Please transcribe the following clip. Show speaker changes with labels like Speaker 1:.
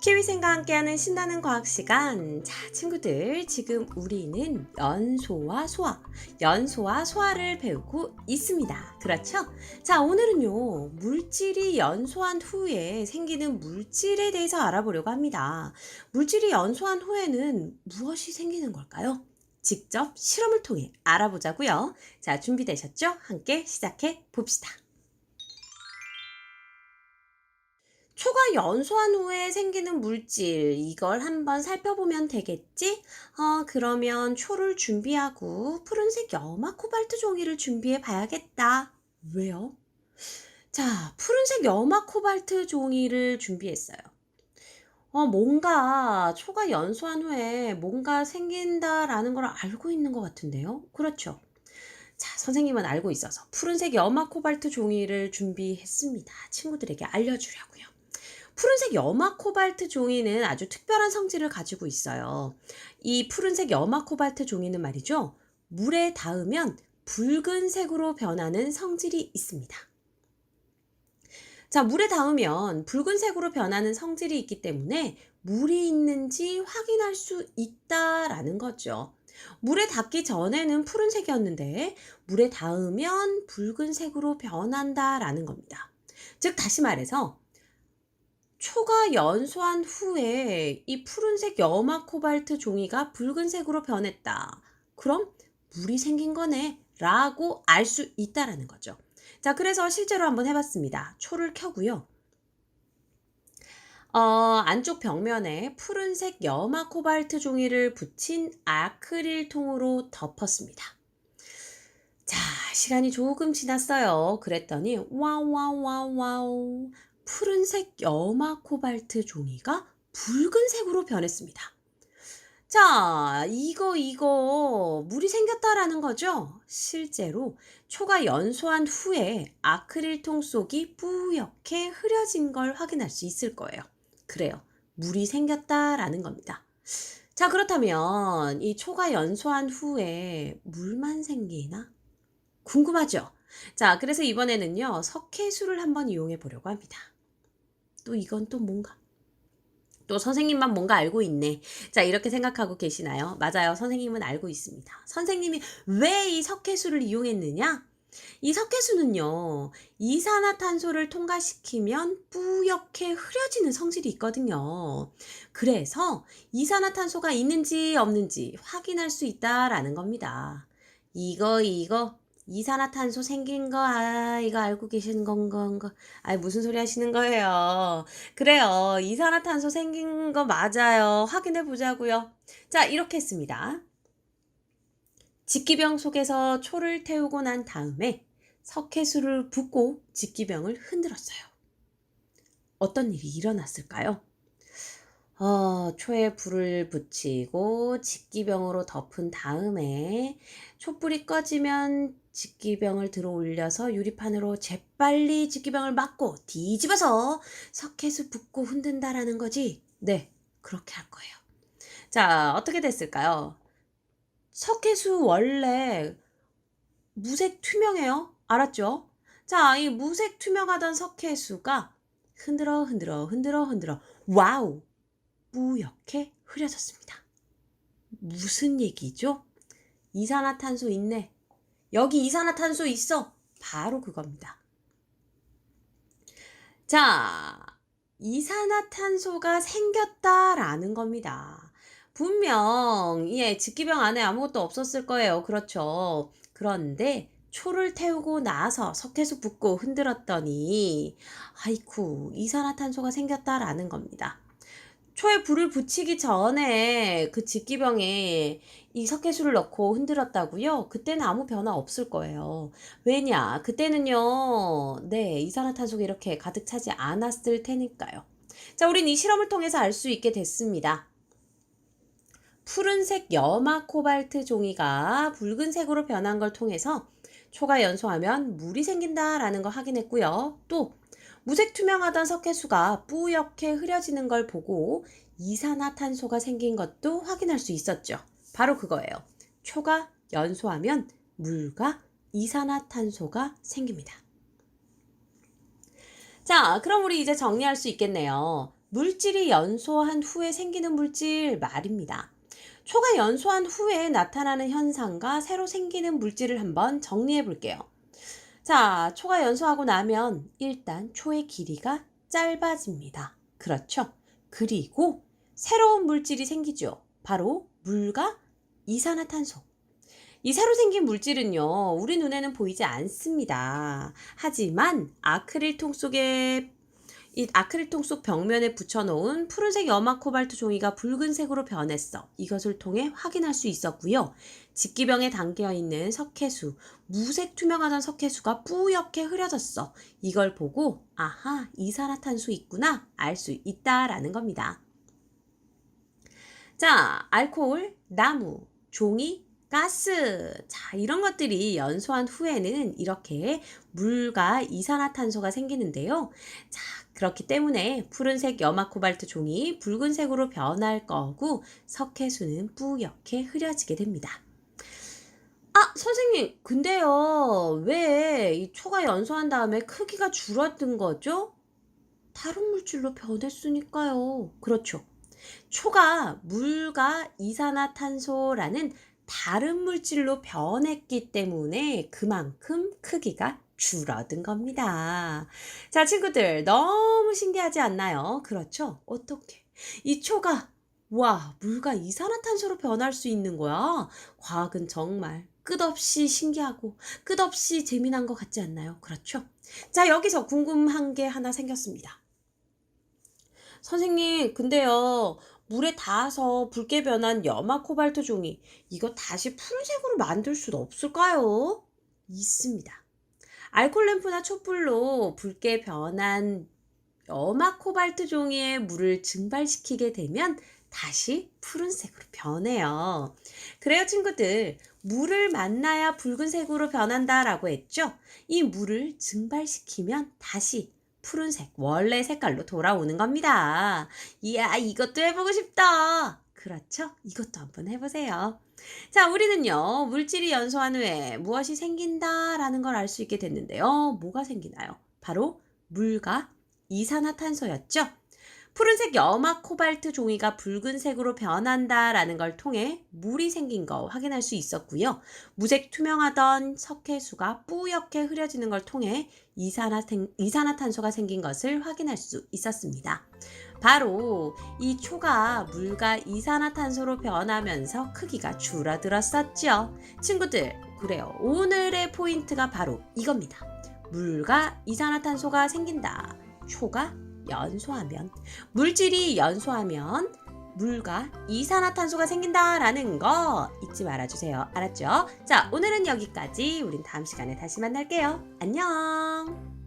Speaker 1: 키위생과 함께하는 신나는 과학 시간. 자, 친구들, 지금 우리는 연소와 소화, 연소와 소화를 배우고 있습니다. 그렇죠? 자, 오늘은요, 물질이 연소한 후에 생기는 물질에 대해서 알아보려고 합니다. 물질이 연소한 후에는 무엇이 생기는 걸까요? 직접 실험을 통해 알아보자고요. 자, 준비되셨죠? 함께 시작해 봅시다. 초가 연소한 후에 생기는 물질, 이걸 한번 살펴보면 되겠지? 어, 그러면 초를 준비하고 푸른색 염화 코발트 종이를 준비해 봐야겠다. 왜요? 자, 푸른색 염화 코발트 종이를 준비했어요. 어, 뭔가 초가 연소한 후에 뭔가 생긴다라는 걸 알고 있는 것 같은데요? 그렇죠. 자, 선생님은 알고 있어서 푸른색 염화 코발트 종이를 준비했습니다. 친구들에게 알려주려고요. 푸른색 염화 코발트 종이는 아주 특별한 성질을 가지고 있어요. 이 푸른색 염화 코발트 종이는 말이죠. 물에 닿으면 붉은색으로 변하는 성질이 있습니다. 자, 물에 닿으면 붉은색으로 변하는 성질이 있기 때문에 물이 있는지 확인할 수 있다라는 거죠. 물에 닿기 전에는 푸른색이었는데 물에 닿으면 붉은색으로 변한다라는 겁니다. 즉 다시 말해서 초가 연소한 후에 이 푸른색 염화 코발트 종이가 붉은색으로 변했다. 그럼 물이 생긴 거네. 라고 알 수 있다라는 거죠. 자, 그래서 실제로 한번 해봤습니다. 초를 켜고요. 어, 안쪽 벽면에 푸른색 염화 코발트 종이를 붙인 아크릴 통으로 덮었습니다. 자, 시간이 조금 지났어요. 그랬더니 와우 와우 와우 와우 푸른색 염화 코발트 종이가 붉은색으로 변했습니다. 자, 이거, 이거, 물이 생겼다라는 거죠? 실제로 초가 연소한 후에 아크릴통 속이 뿌옇게 흐려진 걸 확인할 수 있을 거예요. 그래요. 물이 생겼다라는 겁니다. 자, 그렇다면 이 초가 연소한 후에 물만 생기나? 궁금하죠? 자, 그래서 이번에는요, 석회수를 한번 이용해 보려고 합니다. 또 이건 또 뭔가? 또 선생님만 뭔가 알고 있네. 자, 이렇게 생각하고 계시나요? 맞아요. 선생님은 알고 있습니다. 선생님이 왜 이 석회수를 이용했느냐? 이 석회수는요, 이산화탄소를 통과시키면 뿌옇게 흐려지는 성질이 있거든요. 그래서 이산화탄소가 있는지 없는지 확인할 수 있다라는 겁니다. 이거, 이거, 이산화탄소 생긴 거, 아, 이거 알고 계신 건가? 아, 무슨 소리 하시는 거예요? 그래요. 이산화탄소 생긴 거 맞아요. 확인해 보자고요. 자, 이렇게 했습니다. 직기병 속에서 초를 태우고 난 다음에 석회수를 붓고 직기병을 흔들었어요. 어떤 일이 일어났을까요? 어, 초에 불을 붙이고 직기병으로 덮은 다음에 촛불이 꺼지면 직기병을 들어 올려서 유리판으로 재빨리 직기병을 막고 뒤집어서 석회수 붓고 흔든다라는 거지. 네, 그렇게 할 거예요. 자, 어떻게 됐을까요? 석회수 원래 무색 투명해요. 알았죠? 자, 이 무색 투명하던 석회수가 흔들어 흔들어 흔들어 흔들어 와우 뿌옇게 흐려졌습니다. 무슨 얘기죠? 이산화탄소 있네. 여기 이산화탄소 있어. 바로 그겁니다. 자, 이산화탄소가 생겼다라는 겁니다. 분명, 예, 직기병 안에 아무것도 없었을 거예요. 그렇죠. 그런데 초를 태우고 나서 석회수 붓고 흔들었더니, 아이쿠, 이산화탄소가 생겼다라는 겁니다. 초에 불을 붙이기 전에 그 직기병에 이 석회수를 넣고 흔들었다고요? 그때는 아무 변화 없을 거예요. 왜냐? 그때는요, 네, 이산화탄소가 이렇게 가득 차지 않았을 테니까요. 자, 우린 이 실험을 통해서 알 수 있게 됐습니다. 푸른색 염화 코발트 종이가 붉은색으로 변한 걸 통해서 초가 연소하면 물이 생긴다라는 걸 확인했고요. 또 무색 투명하던 석회수가 뿌옇게 흐려지는 걸 보고 이산화탄소가 생긴 것도 확인할 수 있었죠. 바로 그거예요. 초가 연소하면 물과 이산화탄소가 생깁니다. 자, 그럼 우리 이제 정리할 수 있겠네요. 물질이 연소한 후에 생기는 물질 말입니다. 초가 연소한 후에 나타나는 현상과 새로 생기는 물질을 한번 정리해 볼게요. 자, 초가 연소하고 나면 일단 초의 길이가 짧아집니다. 그렇죠? 그리고 새로운 물질이 생기죠. 바로 물과 이산화탄소. 이 새로 생긴 물질은요, 우리 눈에는 보이지 않습니다. 하지만 아크릴 통 속에 이 아크릴통 속 벽면에 붙여놓은 푸른색 염화 코발트 종이가 붉은색으로 변했어. 이것을 통해 확인할 수 있었고요. 집기병에 담겨 있는 석회수, 무색 투명하던 석회수가 뿌옇게 흐려졌어. 이걸 보고 아하 이산화탄소 있구나 알 수 있다라는 겁니다. 자, 알코올, 나무, 종이, 가스. 자, 이런 것들이 연소한 후에는 이렇게 물과 이산화탄소가 생기는데요. 자, 그렇기 때문에 푸른색 염화 코발트 종이 붉은색으로 변할 거고 석회수는 뿌옇게 흐려지게 됩니다. 아, 선생님, 근데요, 왜 이 초가 연소한 다음에 크기가 줄어든 거죠? 다른 물질로 변했으니까요. 그렇죠. 초가 물과 이산화탄소라는 다른 물질로 변했기 때문에 그만큼 크기가 줄어든 겁니다. 자, 친구들, 너무 신기하지 않나요? 그렇죠? 어떻게? 이 초가, 와, 물과 이산화탄소로 변할 수 있는 거야? 과학은 정말 끝없이 신기하고 끝없이 재미난 것 같지 않나요? 그렇죠? 자, 여기서 궁금한 게 하나 생겼습니다. 선생님, 근데요, 물에 닿아서 붉게 변한 염화 코발트 종이, 이거 다시 푸른색으로 만들 수는 없을까요? 있습니다. 알콜 램프나 촛불로 붉게 변한 염화 코발트 종이의 물을 증발시키게 되면 다시 푸른색으로 변해요. 그래요, 친구들. 물을 만나야 붉은색으로 변한다라고 했죠? 이 물을 증발시키면 다시 푸른색, 원래 색깔로 돌아오는 겁니다. 이야, 이것도 해보고 싶다. 그렇죠? 이것도 한번 해보세요. 자, 우리는요, 물질이 연소한 후에 무엇이 생긴다라는 걸 알 수 있게 됐는데요. 뭐가 생기나요? 바로 물과 이산화탄소였죠? 푸른색 염화 코발트 종이가 붉은색으로 변한다라는 걸 통해 물이 생긴 거 확인할 수 있었고요. 무색 투명하던 석회수가 뿌옇게 흐려지는 걸 통해 이산화, 이산화탄소가 생긴 것을 확인할 수 있었습니다. 바로 이 초가 물과 이산화탄소로 변하면서 크기가 줄어들었었죠. 친구들, 그래요. 오늘의 포인트가 바로 이겁니다. 물과 이산화탄소가 생긴다. 초가 연소하면 물질이 연소하면 물과 이산화탄소가 생긴다라는 거 잊지 말아주세요. 알았죠? 자, 오늘은 여기까지. 우린 다음 시간에 다시 만날게요. 안녕!